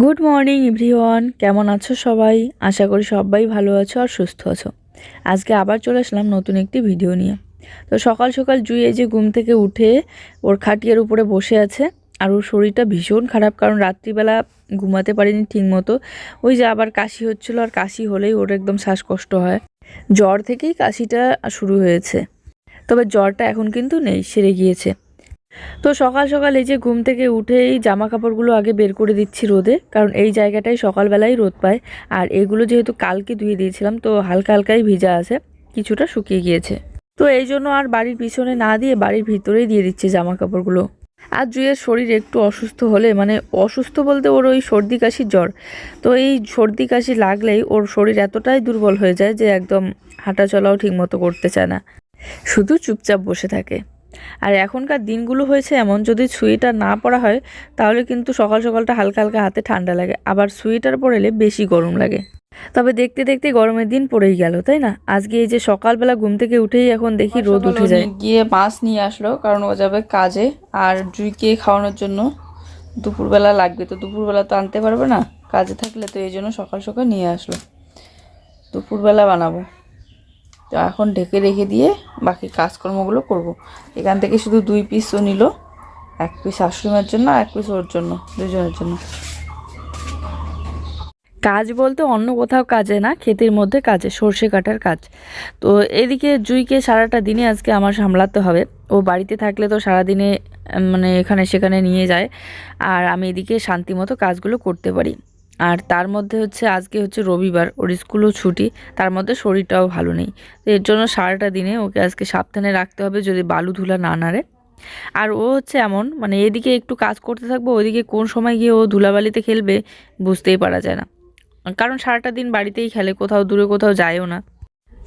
Good morning everyone কেমন আছো সবাই? আশা করি সবাই ভালো আছো আর সুস্থ আছো। আজকে আবার চলে আসলাম নতুন একটি ভিডিও নিয়ে। তো সকাল সকাল এই যে ঘুম থেকে উঠে ওর খাটিয়ার উপরে বসে আছে আর ওর শরীরটা ভীষণ খারাপ, কারণ রাত্রিবেলা ঘুমাতে পারিনি ঠিক মতো ওই যে আবার কাশি হচ্ছিল আর কাশি হলেই ওর একদম শ্বাসকষ্ট হয়। জ্বর থেকেই কাশিটা শুরু হয়েছে। তবে জ্বরটা এখন কিন্তু নেই, সেরে গিয়েছে। তো সকাল সকাল এই যে ঘুম থেকে উঠেই জামা কাপড়গুলো আগে বের করে দিচ্ছি রোদে, কারণ এই জায়গাটাই সকালবেলায় রোদ পায়। আর এগুলো যেহেতু কালকে ধুয়ে দিয়েছিলাম, তো হালকা হালকাই ভিজা আছে, কিছুটা শুকিয়ে গিয়েছে। তো এই জন্য আর বাড়ির পিছনে না দিয়ে বাড়ির ভিতরেই দিয়ে দিচ্ছি জামা কাপড়গুলো আর জুয়ের শরীর একটু অসুস্থ হলে মানে অসুস্থ বলতে ওর ওই সর্দি কাশির জ্বর। তো এই সর্দি কাশি লাগলেই ওর শরীর এতটাই দুর্বল হয়ে যায় যে একদম হাঁটা চলাও ঠিকমতো করতে চায় না। শুধু চুপচাপ বসে থাকে। আর এখনকার দিনগুলো হয়েছে এমন যদি সোয়েটার না পরা হয় তাহলে কিন্তু সকাল সকালটা হালকা হালকা হাতে ঠান্ডা লাগে আবার সোয়েটার পরেলে বেশি গরম লাগে। তবে দেখতে দেখতে গরমের দিন পড়েই গেল তাই না? আজকে এই যে সকালবেলা ঘুম থেকে উঠেই এখন দেখি রোদ উঠে যায়। গিয়ে মাছ নিয়ে আসলো কারণ ও যাবে কাজে আর জুইকে খাওয়ানোর জন্য দুপুরবেলা লাগবে। তো দুপুরবেলা তো আনতে পারবে না কাজে থাকলে তো এই জন্য সকাল সকাল নিয়ে আসলো। দুপুরবেলা বানাবো। তো এখন ঢেকে রেখে দিয়ে বাকি কাজকর্মগুলো করব। এখান থেকে শুধু দুই পিসও নিল। এক পিস শাশুড়িমার জন্য আর এক পিস ওর জন্য, দুজনের জন্য। কাজ বলতে অন্য কোথাও কাজে না, ক্ষেতের মধ্যে কাজে, সর্ষে কাটার কাজ। তো এদিকে জুইকে সারাটা দিনে আজকে আমার সামলাতে হবে। ও বাড়িতে থাকলে তো সারাদিনে মানে এখানে সেখানে নিয়ে যায়। আর আমি এদিকে শান্তি মতো কাজগুলো করতে পারি। আর তার মধ্যে হচ্ছে আজকে হচ্ছে রবিবার, ওর স্কুলও ছুটি, তার মধ্যে শরীরটাও ভালো নেই। এর জন্য সারাটা দিনে ওকে আজকে সাবধানে রাখতে হবে যদি বালু ধুলা না নাড়ে। আর ও হচ্ছে এমন মানে এদিকে একটু কাজ করতে থাকব, ওইদিকে কোন সময় গিয়ে ও ধুলাবালিতে খেলবে বুঝতেই পারা যায় না। কারণ সারাটা দিন বাড়িতেই খেলে, কোথাও দূরে কোথাও যায়ও না।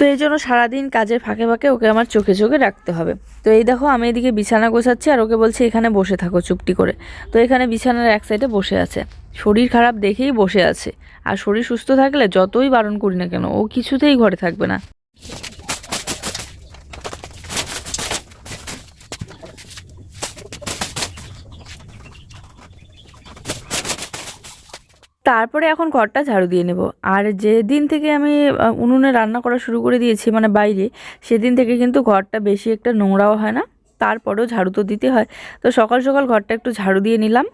তো এই জন্য সারাদিন কাজের ফাঁকে ফাঁকে ওকে আমার চোখে চোখে রাখতে হবে। তো এই দেখো, আমি এদিকে বিছানা গোছাচ্ছি আর ওকে বলছি, এখানে বসে থাকো চুপটি করে। তো এখানে বিছানার এক সাইডে বসে আছে। শরীর খারাপ দেখেই বসে আছে। আর শরীর সুস্থ থাকলে যতই বারণ করি না কেন, ও কিছুতেই ঘরে থাকবে না। তারপরে এখন ঘরটা ঝাড়ু দিয়ে নেব। আর যেদিন থেকে আমি উনুনে রান্না করা শুরু করে দিয়েছি মানে বাইরে, সেদিন থেকে কিন্তু ঘরটা বেশি একটা নোংরাও হয় না, তারপরেও ঝাড়ু তো দিতে হয়। তো সকাল সকাল ঘরটা একটু ঝাড়ু দিয়ে নিলাম।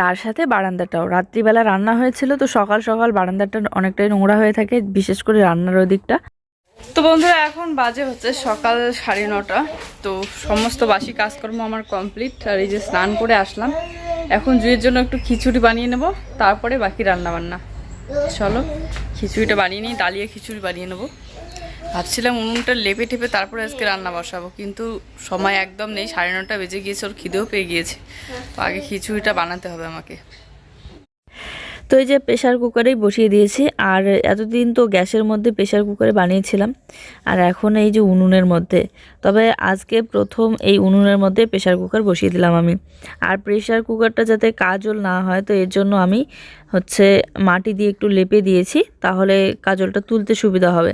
তার সাথে বারান্দাটাও। রাত্রিবেলা রান্না হয়েছিল, তো সকাল সকাল বারান্দাটা অনেকটাই নোংরা হয়ে থাকে, বিশেষ করে রান্নার ওই দিকটা। তো বন্ধুরা, এখন বাজে হচ্ছে সকাল সাড়ে নটা। তো সমস্ত বাসি কাজকর্ম আমার কমপ্লিট। আর এই যে স্নান করে আসলাম। এখন জুয়ের জন্য একটু খিচুড়ি বানিয়ে নেব, তারপরে বাকি রান্না বান্না চলো, খিচুড়িটা বানিয়ে নিই ডালিয়ে খিচুড়ি বানিয়ে নেব। ভাবছিলাম উনুনটা লেপে টেপে তারপরে আজকে রান্না বসাবো, কিন্তু সময় একদম নেই, সাড়ে নটা বেজে গিয়েছে, ওর খিদেও পেয়ে গিয়েছে। তো আগে খিচুড়িটা বানাতে হবে আমাকে। তো এই যে প্রেশার কুকারেই বসিয়ে দিয়েছি, আর এতদিন তো গ্যাসের মধ্যে প্রেশার কুকারে বানিয়েছিলাম, আর এখন এই যে উনুনের মধ্যে। তবে আজকে প্রথম এই উনুনের মধ্যে প্রেশার কুকার বসিয়ে দিলাম আমি। আর প্রেশার কুকারটা যাতে কাজল না হয়, তো এর জন্য আমি হচ্ছে মাটি দিয়ে একটু লেপে দিয়েছি, তাহলে কাজলটা তুলতে সুবিধা হবে।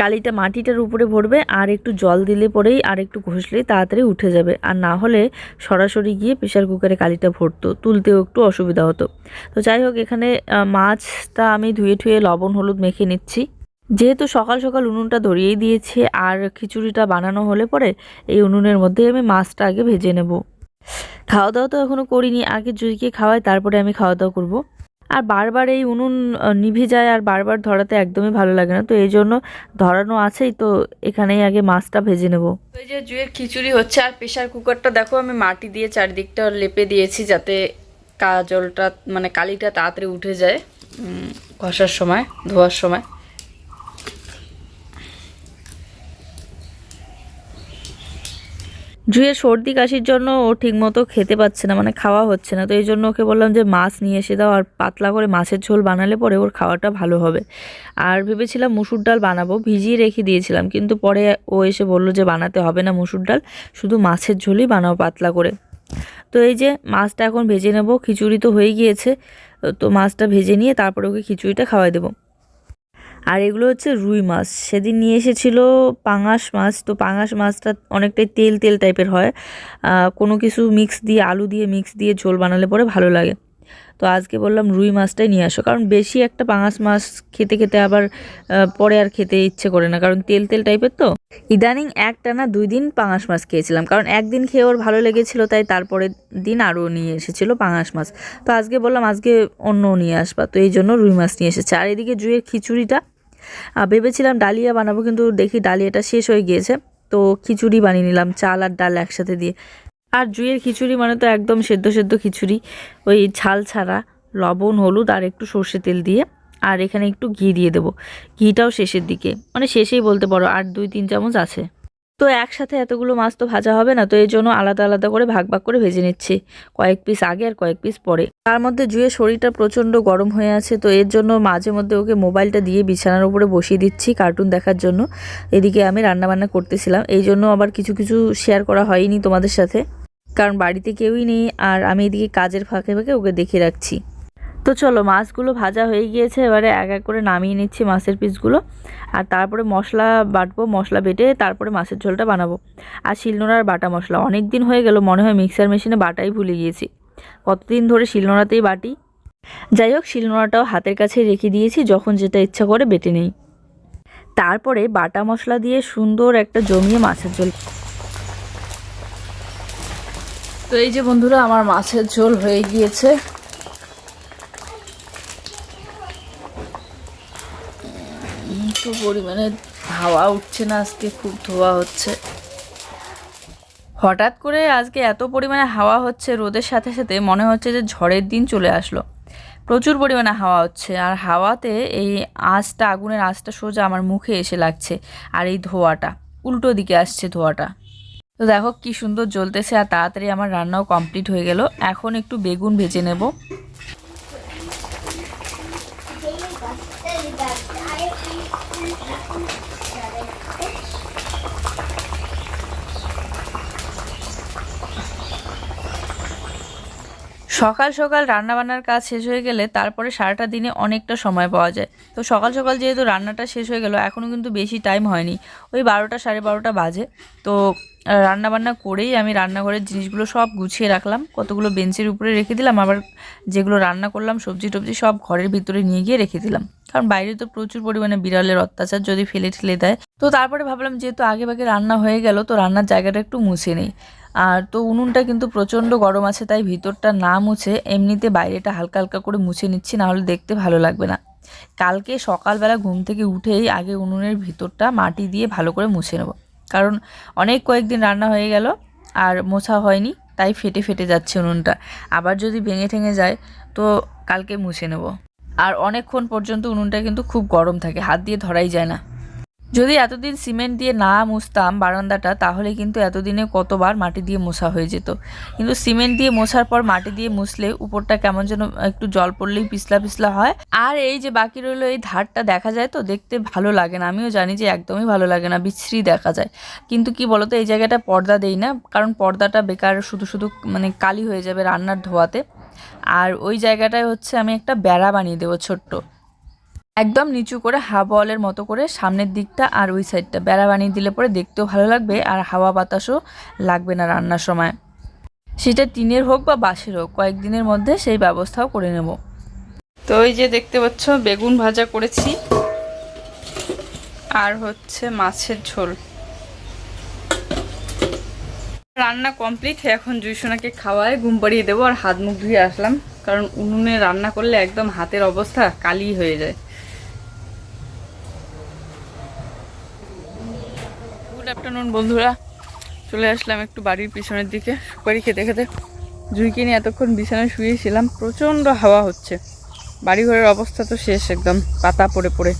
কালিটা মাটিটার উপরে ভরবে, আর একটু জল দিলে পরেই আর একটু ঘষলেই তাড়াতাড়ি উঠে যাবে। আর না হলে সরাসরি গিয়ে প্রেশার কুকারে কালিটা ভরতো, তুলতেও একটু অসুবিধা হতো। তো যাই হোক, এখানে মাছটা আমি ধুয়ে ঠুয়ে লবণ, হলুদ মেখে নিচ্ছি। যেহেতু সকাল সকাল উনুনটা ধরিয়েই দিয়েছে, আর খিচুড়িটা বানানো হলে পরে এই উনুনের মধ্যে আমি মাছটা আগে ভেজে নেব। খাওয়া দাওয়া তো এখনও করিনি, আগে জুইকে খাওয়াই, তারপরে আমি খাওয়া দাওয়া করব। আর বারবার এই উনুন নিভে যায় আর বারবার ধরাতে একদমই ভালো লাগে না। তো এই জন্য ধরানো আছেই, তো এখানেই আগে মাছটা ভেজে নেব। এই যে জুয়ের খিচুড়ি হচ্ছে, আর প্রেশার কুকারটা দেখো, আমি মাটি দিয়ে চারিদিকটা লেপে দিয়েছি যাতে কাজলটা মানে কালিটা তাড়াতাড়ি উঠে যায় ঘষার সময়, ধোয়ার সময়। জুয়ের সর্দি কাশির জন্য ও ঠিকমতো খেতে পাচ্ছে না মানে খাওয়া হচ্ছে না। তো এই জন্য ওকে বললাম যে, মাছ নিয়ে এসে দাও আর পাতলা করে মাছের ঝোল বানালে পরে ওর খাওয়াটা ভালো হবে। আর ভেবেছিলাম মুসুর ডাল বানাবো, ভিজিয়ে রেখে দিয়েছিলাম। কিন্তু পরে ও এসে বলল যে, বানাতে হবে না মুসুর ডাল, শুধু মাছের ঝোলই বানাও পাতলা করে। তো এই যে মাছটা এখন ভেজে নেব, খিচুড়ি তো হয়ে গিয়েছে, তো মাছটা ভেজে নিয়ে তারপরে ওকে খিচুড়িটা খাওয়াই দেবো। আর এগুলো হচ্ছে রুই মাছ। সেদিন নিয়ে এসেছিল পাঙাশ মাছ, তো পাঙাশ মাছটা অনেকটাই তেল তেল টাইপের হয়। কোনো কিছু মিক্স দিয়ে, আলু দিয়ে মিক্স দিয়ে ঝোল বানালে পরে ভালো লাগে। তো আজকে বললাম রুই মাছটাই নিয়ে আসো, কারণ বেশি একটা পাঙাশ মাছ খেতে খেতে আবার পরে আর খেতে ইচ্ছে করে না, কারণ তেল তেল টাইপের তো। ইদানিং একটা না দুই দিন পাঙাশ মাছ খেয়েছিলাম, কারণ একদিন খেয়ে ওর ভালো লেগেছিল, তাই তারপরের দিন আরও নিয়ে এসেছিল পাঙাশ মাছ। তো আজকে বললাম আজকে অন্য নিয়ে আসবা, তো এই জন্য রুই মাছ নিয়ে এসেছে। আর এদিকে জুয়ের খিচুড়িটা ভেবেছিলাম ডালিয়া বানাবো, কিন্তু দেখি ডালিয়াটা শেষ হয়ে গিয়েছে। তো খিচুড়ি বানিয়ে নিলাম, চাল আর ডাল একসাথে দিয়ে। আর জুয়ের খিচুড়ি মানে তো একদম সেদ্ধ সেদ্ধ খিচুড়ি। ওই ঝাল ছাড়া লবণ, হলুদ আর একটু সর্ষে তেল দিয়ে। আর এখানে একটু ঘি দিয়ে দেবো। ঘিটাও শেষের দিকে। মানে শেষেই বলতে পারো, আর দুই, তিন চামচ আছে। তো একসাথে এতগুলো মাছ তো ভাজা হবে না, তো এই জন্য আলাদা আলাদা করে ভাগ ভাগ করে ভেজে নিচ্ছি, কয়েক পিস আগে আর কয়েক পিস পরে। তার মধ্যে জুয়ে শরীরটা প্রচণ্ড গরম হয়ে আছে, তো এর জন্য মাঝে মধ্যে ওকে মোবাইলটা দিয়ে বিছানার উপরে বসিয়ে দিচ্ছি কার্টুন দেখার জন্য। এদিকে আমি রান্নাবান্না করতেছিলাম, এই জন্য আবার কিছু কিছু শেয়ার করা হয়নি তোমাদের সাথে। কারণ বাড়িতে কেউই নেই, আর আমি এদিকে কাজের ফাঁকে ফাঁকে ওকে দেখে রাখছি। তো চলো, মাছগুলো ভাজা হয়ে গিয়েছে, এবারে এক এক করে নামিয়ে নিচ্ছি মাছের পিসগুলো। আর তারপরে মশলা বাটবো, মশলা বেটে তারপরে মাছের ঝোলটা বানাবো। আর শিলনোড়ার বাটা মশলা অনেক দিন হয়ে গেল, মনে হয় মিক্সার মেশিনে বাটাই ভুলে গিয়েছি। কতদিন ধরে শিলনোড়াতেই বাটি। যাই হোক, শিলনোড়াটাও হাতের কাছে রেখে দিয়েছি, যখন যেটা ইচ্ছা করে বেটে নেই। তারপরে বাটা মশলা দিয়ে সুন্দর একটা জমিয়ে মাছের ঝোল। তো এই যে বন্ধুরা, আমার মাছের ঝোল হয়ে গিয়েছে। তো পরিমাণে হাওয়া উঠছে না আজকে, খুব ধোয়া হচ্ছে। হঠাৎ করে আজকে এত পরিমাণে হাওয়া হচ্ছে, রোদের সাথে সাথে মনে হচ্ছে যে ঝড়ের দিন চলে আসলো। প্রচুর পরিমাণে হাওয়া হচ্ছে, আর হাওয়াতে এই আঁচটা, আগুনের আঁচটা সোজা আমার মুখে এসে লাগছে, আর এই ধোঁয়াটা, উল্টো দিকে আসছে ধোঁয়াটা। তো দেখো কি সুন্দর জ্বলতেছে, আর তাড়াতাড়ি আমার রান্নাও কমপ্লিট হয়ে গেল। এখন একটু বেগুন ভেজে নেব। সকাল সকাল রান্নাবান্নার কাজ শেষ হয়ে গেলে তারপরে সারাটা দিনে অনেকটা সময় পাওয়া যায়। তো সকাল সকাল যেহেতু রান্নাটা শেষ হয়ে গেল এখনও কিন্তু বেশি টাইম হয়নি। ওই বারোটা সাড়ে বারোটা বাজে। তো রান্নাবান্না করেই আমি রান্নাঘরের জিনিসগুলো সব গুছিয়ে রাখলাম। কতগুলো বেঞ্চের উপরে রেখে দিলাম, আবার যেগুলো রান্না করলাম, সবজি টবজি সব ঘরের ভিতরে নিয়ে গিয়ে রেখে দিলাম। কারণ বাইরে তো প্রচুর পরিমাণে বিড়ালের অত্যাচার যদি ফেলে ঠেলে দেয়। তো তারপরে ভাবলাম, যেহেতু আগে ভাগে রান্না হয়ে গেল, তো রান্নার জায়গাটা একটু মুছে নেই। আর তো উনুনটা কিন্তু প্রচণ্ড গরম আছে, তাই ভিতরটা না মুছে এমনিতে বাইরেটা হালকা হালকা করে মুছে নিচ্ছি না হলে দেখতে ভালো লাগবে না। কালকে সকালবেলা ঘুম থেকে উঠেই আগে উনুনের ভিতরটা মাটি দিয়ে ভালো করে মুছে নেব। কারণ অনেক কয়েকদিন রান্না হয়ে গেল আর মোছা হয়নি, তাই ফেটে ফেটে যাচ্ছে উনুনটা। আবার যদি ভেঙে ঠেঙে যায়, তো কালকে মুছে নেব। আর অনেকক্ষণ পর্যন্ত উনুনটা কিন্তু খুব গরম থাকে, হাত দিয়ে ধরাই যায় না। যদি এতদিন সিমেন্ট দিয়ে না মুছতাম বারান্দাটা, তাহলে কিন্তু এতদিনে কতবার মাটি দিয়ে মোছা হয়ে যেত। কিন্তু সিমেন্ট দিয়ে মোছার পর মাটি দিয়ে মুছলে উপরটা কেমন যেন একটু জল পড়লেই পিছলা পিছলা হয়। আর এই যে বাকি রইল এই ধারটা দেখা যায় তো, দেখতে ভালো লাগে না। আমিও জানি যে একদমই ভালো লাগে না, বিশ্রী দেখা যায়। কিন্তু কি বলতো, এই জায়গাটা পর্দা দেই না, কারণ পর্দাটা বেকার শুধু শুধু মানে কালি হয়ে যাবে রান্নার ধোয়াতে। আর ওই জায়গাটায় হচ্ছে আমি একটা বেড়া বানিয়ে দেবো ছোট্ট। একদম নিচু করে হাফ ওয়ালের মতো করে সামনের দিকটা আর ওই সাইডটা বেড়া বানিয়ে দিলে পরে দেখতেও ভালো লাগবে আর হাওয়া বাতাসও লাগবে না রান্নার সময়। সেটা টিনের হোক বা বাঁশের হোক, কয়েকদিনের মধ্যে সেই ব্যবস্থাও করে নেব। তো ওই যে দেখতে পাচ্ছ, বেগুন ভাজা করেছি। আর হচ্ছে মাছের ঝোল। রান্না কমপ্লিট, এখন জুইসোনাকে খাওয়ায়, ঘুম পাড়িয়ে দেবো আর হাত মুখ ধুয়ে আসলাম। কারণ উনুনে রান্না করলে একদম হাতের অবস্থা কালি হয়ে যায়। গুড আফটারনুন বন্ধুরা। চলে আসলাম একটু বাড়ির পিছনের দিকে, সুপারি খেতে খেতে। জুইকে নিয়ে এতক্ষণ বিছানায় শুয়েছিলাম, প্রচণ্ড হাওয়া হচ্ছে। বাড়িঘরের অবস্থা তো শেষ একদম, পাতা পড়ে পড়ে।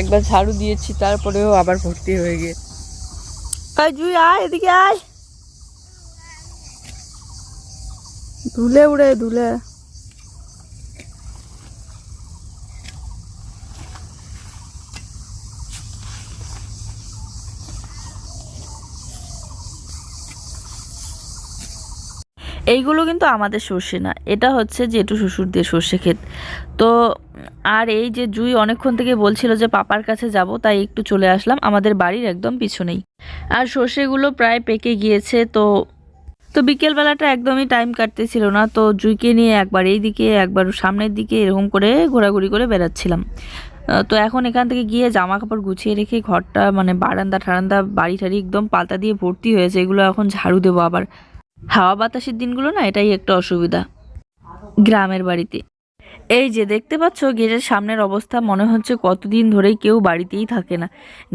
একবার ঝাড়ু দিয়েছি, তারপরেও আবার ভর্তি হয়ে গিয়ে। জুই, আয়, এদিকে আয়। ধুলে উড়ে, ধুলে। এইগুলো কিন্তু আমাদের সর্ষে না, এটা হচ্ছে জেঠু শ্বশুর দিয়ে সর্ষে ক্ষেত। তো, আর এই যে জুই অনেকক্ষণ থেকে বলছিল যে পাপার কাছে যাব, তাই একটু চলে আসলাম, আমাদের বাড়ির একদম পিছনেই। আর সর্ষেগুলো প্রায় পেকে গিয়েছে, তো তো বিকেলবেলাটা একদমই টাইম কাটতেছিল না, তো জুইকে নিয়ে একবার এই দিকে একবার সামনের দিকে এরকম করে ঘোরাঘুরি করে বেড়াচ্ছিলাম। তো এখন এখান থেকে গিয়ে জামা কাপড় গুছিয়ে রেখে ঘরটা মানে বারান্দা ঠারান্দা বাড়ি ঠাড়ি একদম পাতা দিয়ে ভর্তি হয়েছে, এগুলো এখন ঝাড়ু দেবো আবার। হাওয়া বাতাসের দিনগুলো না, এটাই একটা অসুবিধা গ্রামের বাড়িতে। এই যে দেখতে পাচ্ছ, গেটের সামনের অবস্থা মনে হচ্ছে কতদিন ধরেই কেউ বাড়িতেই থাকে না।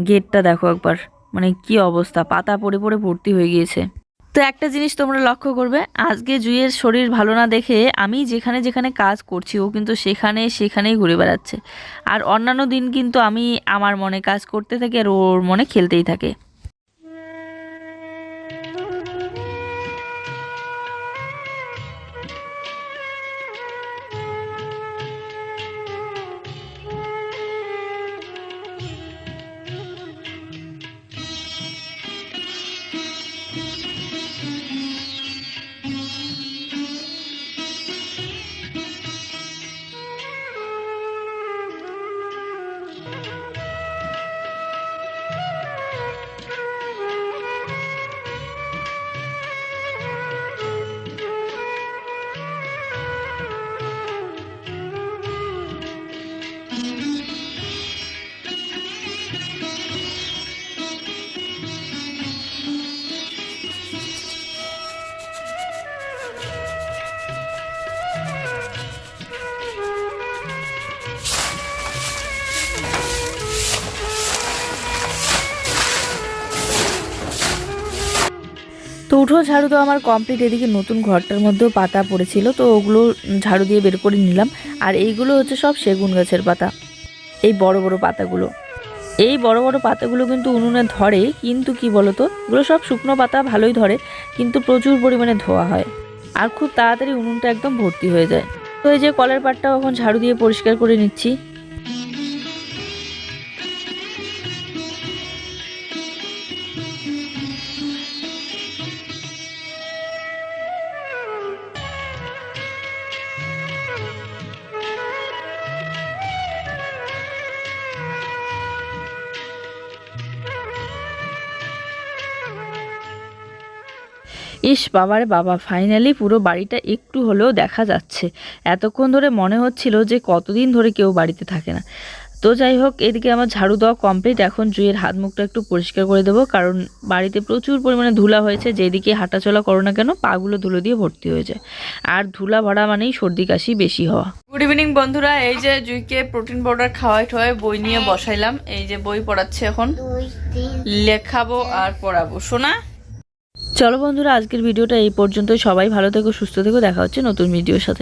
গেটটা দেখো একবার মানে কি অবস্থা, পাতা পড়ে পড়ে ভর্তি হয়ে গিয়েছে। তো একটা জিনিস তোমরা লক্ষ্য করবে, আজকে জুইয়ের শরীর ভালো না দেখে আমি যেখানে যেখানে কাজ করছি, ও কিন্তু সেখানে সেখানেই ঘুরে বেড়াচ্ছে। আর অন্যান্য দিন কিন্তু আমি আমার মনে কাজ করতে থাকি আর ওর মনে খেলতেই থাকে। উঠো ঝাড়ু তো আমার কমপ্লিট এদিকে নতুন ঘরটার মধ্যেও পাতা পড়েছিল, তো ওগুলো ঝাড়ু দিয়ে বের করে নিলাম। আর এইগুলো হচ্ছে সব সেগুন গাছের পাতা, এই বড় বড় পাতাগুলো। এই বড় বড় পাতাগুলো কিন্তু উনুনে ধরে, কিন্তু কি বলতো, এগুলো সব শুকনো পাতা, ভালোই ধরে, কিন্তু প্রচুর পরিমাণে ধোয়া হয়। আর খুব তাড়াতাড়ি উনুনটা একদম ভর্তি হয়ে যায়। তো এই যে কলের পাটটাও এখন ঝাড়ু দিয়ে পরিষ্কার করে নিচ্ছি। ইস বাবারে বাবা ফাইনালি পুরো বাড়িটা একটু হলেও দেখা যাচ্ছে। এতক্ষণ ধরে মনে হচ্ছিল যে কতদিন ধরে কেউ বাড়িতে থাকে না। তো যাই হোক এদিকে আমার ঝাড়ু দেওয়া কমপ্লিট এখন জুয়ের হাত মুখটা একটু পরিষ্কার করে দেবো কারণ বাড়িতে প্রচুর পরিমাণে ধুলা হয়েছে। যেদিকে হাঁটাচলা করো না কেন পাগুলো ধুলো দিয়ে ভর্তি হয়ে যায়। আর ধুলা ভরা মানেই সর্দি কাশি বেশি হওয়া। গুড ইভিনিং বন্ধুরা এই যে জুইকে প্রোটিন পাউডার খাওয়াই ঠাওয়াই বই নিয়ে বসাইলাম। এই যে বই পড়াচ্ছে এখন। লেখাবো আর পড়াবো। শোনা চলো বন্ধুরা, আজকের ভিডিওটা এই পর্যন্ত সবাই ভালো থেকো, সুস্থ থেকো। দেখা হচ্ছে নতুন ভিডিওর সাথে।